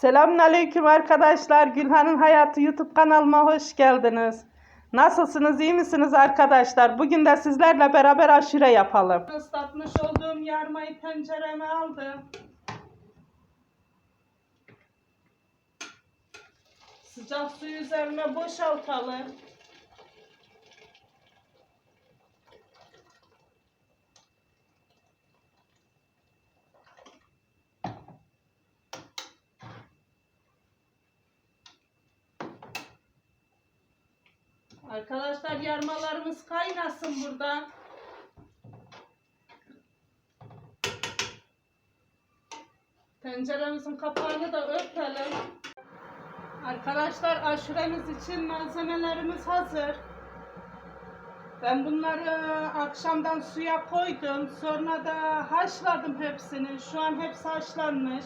Selamünaleyküm arkadaşlar. Gülhan'ın Hayatı YouTube kanalıma hoş geldiniz. Nasılsınız? iyi misiniz arkadaşlar? Bugün de sizlerle beraber aşure yapalım. Islatmış olduğum yarmayı tencereme aldım. Sıcak suyu üzerine boşaltalım. Arkadaşlar yarmalarımız kaynasın burada. Tenceremizin kapağını da örtelim. Arkadaşlar aşuremiz için malzemelerimiz hazır. Ben bunları akşamdan suya koydum. Sonra da haşladım hepsini. Şu an hepsi haşlanmış.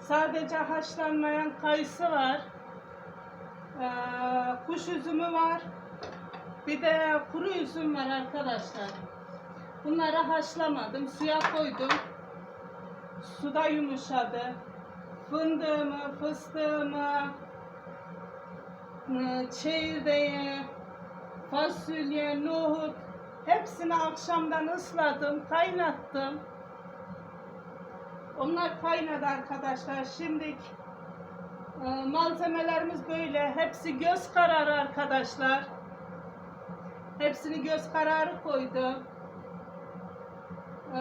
Sadece haşlanmayan kayısı var. Ee, kuş üzümü var. Bir de kuru üzüm var arkadaşlar. Bunları haşlamadım. Suya koydum. Suda yumuşadı. Fındığımı, fıstığımı, e, çekirdeği, fasulye, nohut hepsini akşamdan ısladım, kaynattım. Onlar kaynadı arkadaşlar. Şimdi e, malzemelerimiz böyle. Hepsi göz kararı arkadaşlar. Hepsini göz kararı koydum. Ee,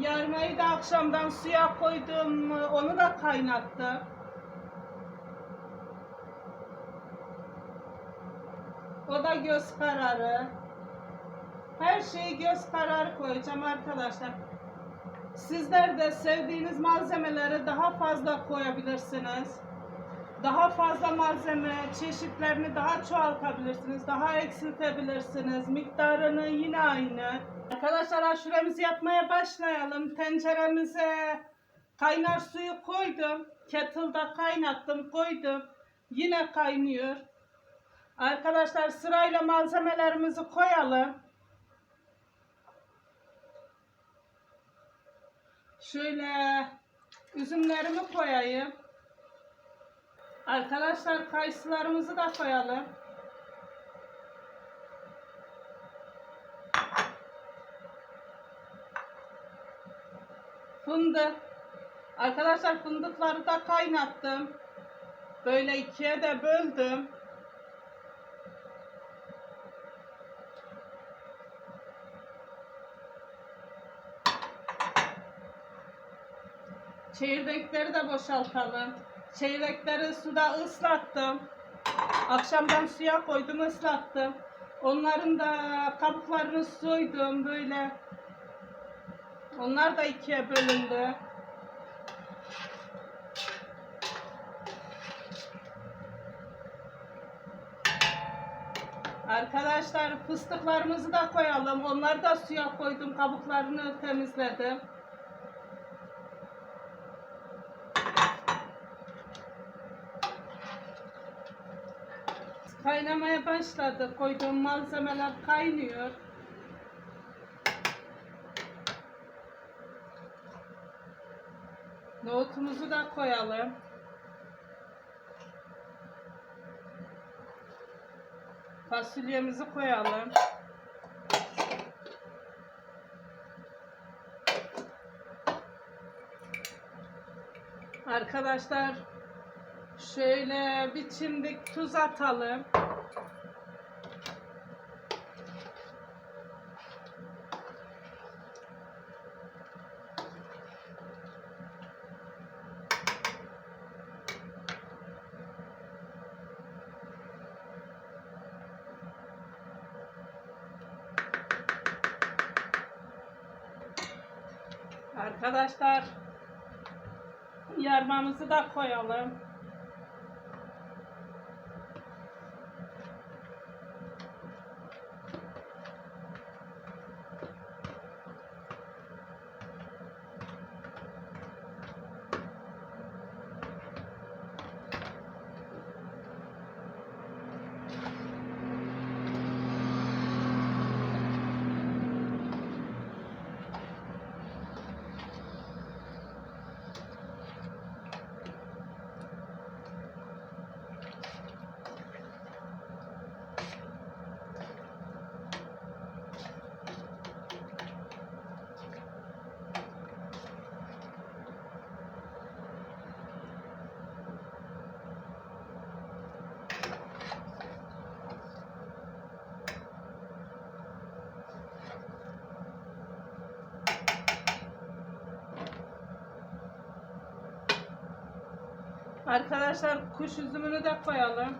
yarmayı da akşamdan suya koydum. Onu da kaynattım. O da göz kararı. Her şeyi göz kararı koyacağım arkadaşlar. Sizler de sevdiğiniz malzemeleri daha fazla koyabilirsiniz. Daha fazla malzeme çeşitlerini daha çoğaltabilirsiniz. Daha eksiltebilirsiniz. Miktarını yine aynı. Arkadaşlar aşuremizi yapmaya başlayalım. Tenceremize kaynar suyu koydum. Kettle'da kaynattım koydum. Yine kaynıyor. Arkadaşlar sırayla malzemelerimizi koyalım. Şöyle üzümlerimi koyayım. Arkadaşlar kayısılarımızı da koyalım. Fındık. Arkadaşlar fındıkları da kaynattım. Böyle ikiye de böldüm. Çekirdekleri de boşaltalım. Çekirdekleri suda ıslattım. Akşamdan suya koydum ıslattım. Onların da kabuklarını soydum böyle. Onlar da ikiye bölündü. Arkadaşlar fıstıklarımızı da koyalım. Onları da suya koydum. Kabuklarını temizledim. Kaynamaya başladı. Koyduğum malzemeler kaynıyor. Nohutumuzu da koyalım. Fasulyemizi koyalım. Arkadaşlar şöyle bir çimdik tuz atalım. Arkadaşlar yarmamızı da koyalım. Arkadaşlar kuş üzümünü de koyalım.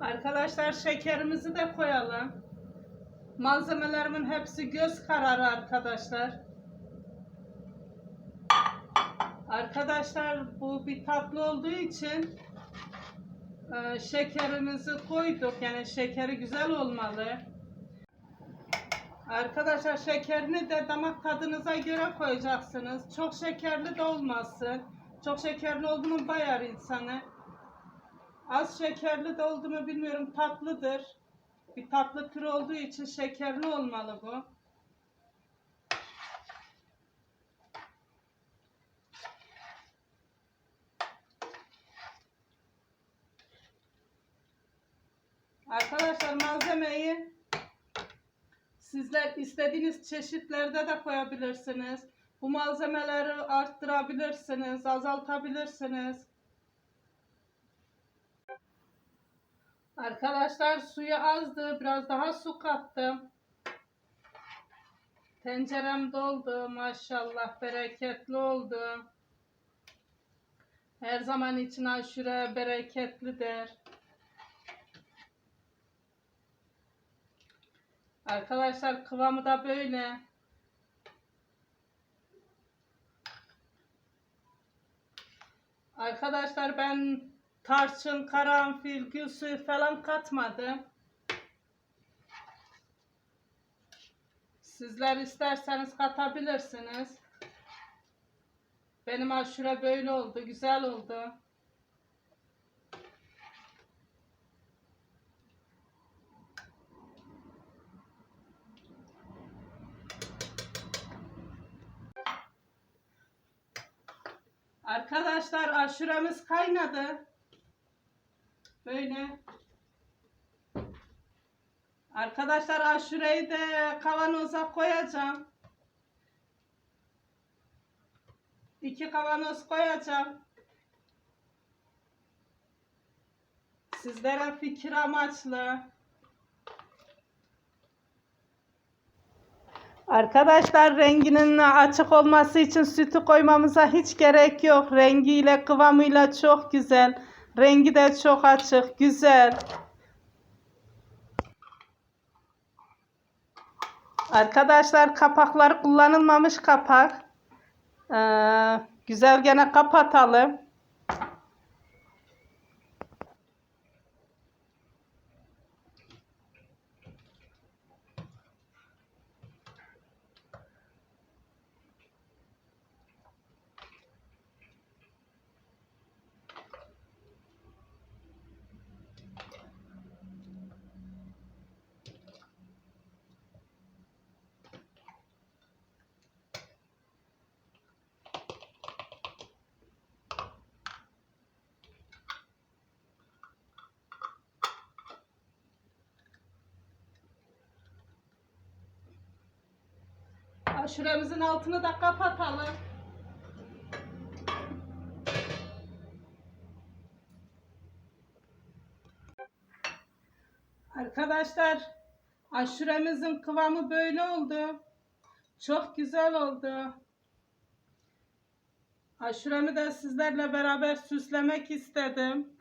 Arkadaşlar şekerimizi de koyalım. Malzemelerimin hepsi göz kararı arkadaşlar. Arkadaşlar bu bir tatlı olduğu için e, şekerimizi koyduk. Yani şekeri güzel olmalı. Arkadaşlar şekerini de damak tadınıza göre koyacaksınız. Çok şekerli de olmasın. Çok şekerli oldu mu bayar insanı. Az şekerli de oldu mu bilmiyorum tatlıdır. Bir tatlı türü olduğu için şekerli olmalı bu. Malzemeyi sizler istediğiniz çeşitlerde de koyabilirsiniz. Bu malzemeleri arttırabilirsiniz, azaltabilirsiniz. Arkadaşlar suyu azdı. Biraz daha su kattım. Tencerem doldu. Maşallah bereketli oldu. Her zaman için aşure bereketlidir. Arkadaşlar kıvamı da böyle. Arkadaşlar ben tarçın, karanfil, gül suyu falan katmadım. Sizler isterseniz katabilirsiniz. Benim aşure böyle oldu, güzel oldu. Arkadaşlar aşuremiz kaynadı. Böyle. Arkadaşlar aşureyi de kavanoza koyacağım. İki kavanoz koyacağım. Sizlere fikir amaçlı. Arkadaşlar renginin açık olması için sütü koymamıza hiç gerek yok. Rengiyle kıvamıyla çok güzel. Rengi de çok açık, güzel. Arkadaşlar kapaklar kullanılmamış kapak. Ee, güzel gene kapatalım. Aşuremizin altını da kapatalım. Arkadaşlar aşuremizin kıvamı böyle oldu. Çok güzel oldu. Aşuremi de sizlerle beraber süslemek istedim.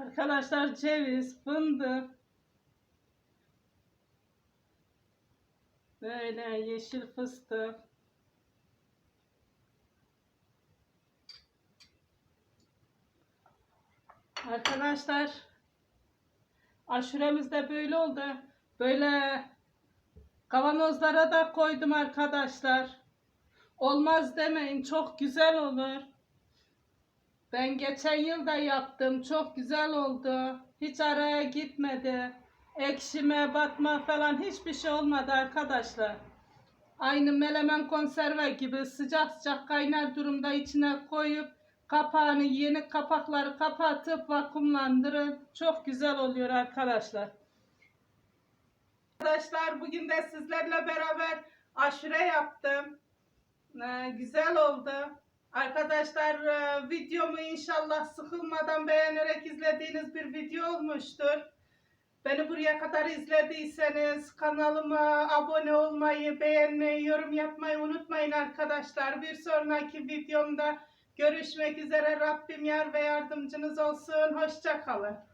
Arkadaşlar ceviz, fındık. Böyle yeşil fıstık. Arkadaşlar aşuremiz de böyle oldu. Böyle kavanozlara da koydum arkadaşlar. Olmaz demeyin çok güzel olur. Ben geçen yıl da yaptım. Çok güzel oldu. Hiç araya gitmedi. Ekşime, batma falan hiçbir şey olmadı arkadaşlar. Aynı melemen konserve gibi sıcak sıcak kaynar durumda içine koyup kapağını yeni kapakları kapatıp vakumlandırın. Çok güzel oluyor arkadaşlar. Arkadaşlar bugün de sizlerle beraber aşure yaptım. Ee, güzel oldu. Arkadaşlar e, videomu inşallah sıkılmadan beğenerek izlediğiniz bir video olmuştur. Beni buraya kadar izlediyseniz kanalıma abone olmayı, beğenmeyi, yorum yapmayı unutmayın arkadaşlar. Bir sonraki videomda görüşmek üzere. Rabbim yar ve yardımcınız olsun. Hoşça kalın.